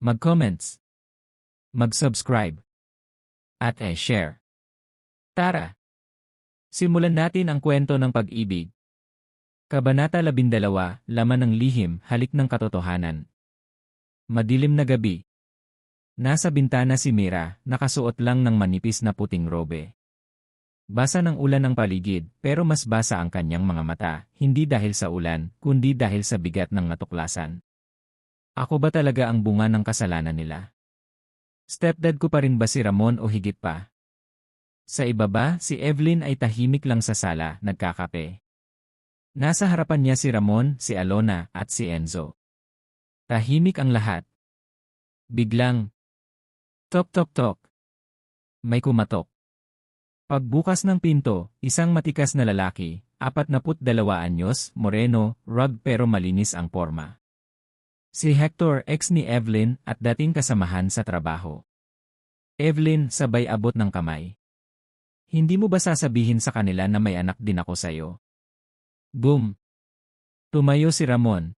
mag-comments, mag-subscribe, at e-share. Tara! Simulan natin ang kwento ng pag-ibig. Kabanata 12, Laman ng Lihim, Halik ng Katotohanan. Madilim na gabi, Nasa bintana si Mira, nakasuot lang ng manipis na puting robe. Basa ng ulan ang paligid, pero mas basa ang kanyang mga mata, hindi dahil sa ulan, kundi dahil sa bigat ng natuklasan. Ako ba talaga ang bunga ng kasalanan nila? Stepdad ko pa rin ba si Ramon o higit pa? Sa ibaba, si Evelyn ay tahimik lang sa sala, nagkakape. Nasa harapan niya si Ramon, si Alona, at si Enzo. Tahimik ang lahat. Biglang, Tok tok tok. May kumatok. Pagbukas ng pinto, isang matikas na lalaki, apat na put dalawa anyos, moreno, rug pero malinis ang forma. Si Hector ex ni Evelyn at dating kasamahan sa trabaho. Evelyn sabay abot ng kamay. Hindi mo ba sasabihin sa kanila na may anak din ako sa'yo? Boom! Tumayo si Ramon.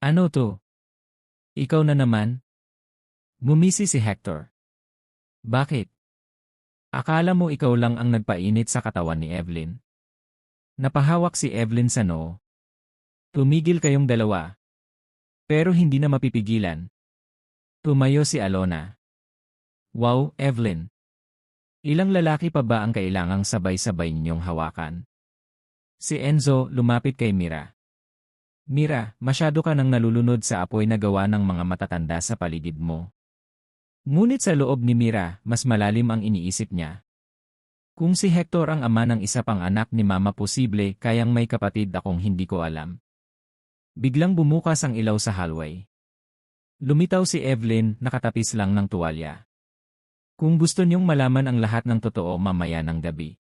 Ano to? Ikaw na naman? Gumisi si Hector. Bakit? Akala mo ikaw lang ang nagpainit sa katawan ni Evelyn? Napahawak si Evelyn sa noo. Tumigil kayong dalawa. Pero hindi na mapipigilan. Tumayo si Alona. Wow, Evelyn. Ilang lalaki pa ba ang kailangang sabay-sabay ninyong hawakan? Si Enzo lumapit kay Mira. Mira, masyado ka nang nalulunod sa apoy na gawa ng mga matatanda sa paligid mo. Ngunit sa loob ni Mira, mas malalim ang iniisip niya. Kung si Hector ang ama ng isa pang anak ni Mama posible kayang may kapatid akong hindi ko alam. Biglang bumukas ang ilaw sa hallway. Lumitaw si Evelyn nakatapis lang ng tuwalya. Kung gusto niyong malaman ang lahat ng totoo mamaya ng gabi.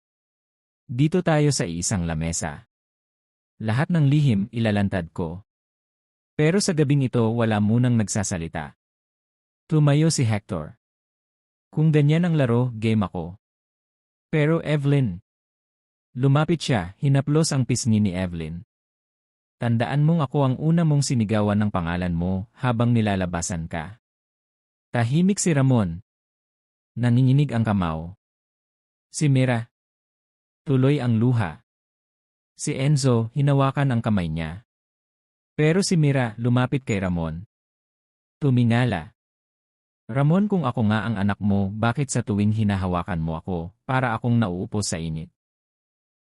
Dito tayo sa isang lamesa. Lahat ng lihim ilalantad ko. Pero sa gabing ito wala munang nagsasalita. Tumayo si Hector. Kung ganyan ang laro, game ako. Pero Evelyn. Lumapit siya, hinaplos ang pisngi ni Evelyn. Tandaan mong ako ang una mong sinigawan ng pangalan mo habang nilalabasan ka. Tahimik si Ramon. Nanginginig ang kamao. Si Mira. Tuloy ang luha. Si Enzo, hinawakan ang kamay niya. Pero si Mira lumapit kay Ramon. Tumingala. Ramon kung ako nga ang anak mo, bakit sa tuwing hinahawakan mo ako, para akong nauupo sa init?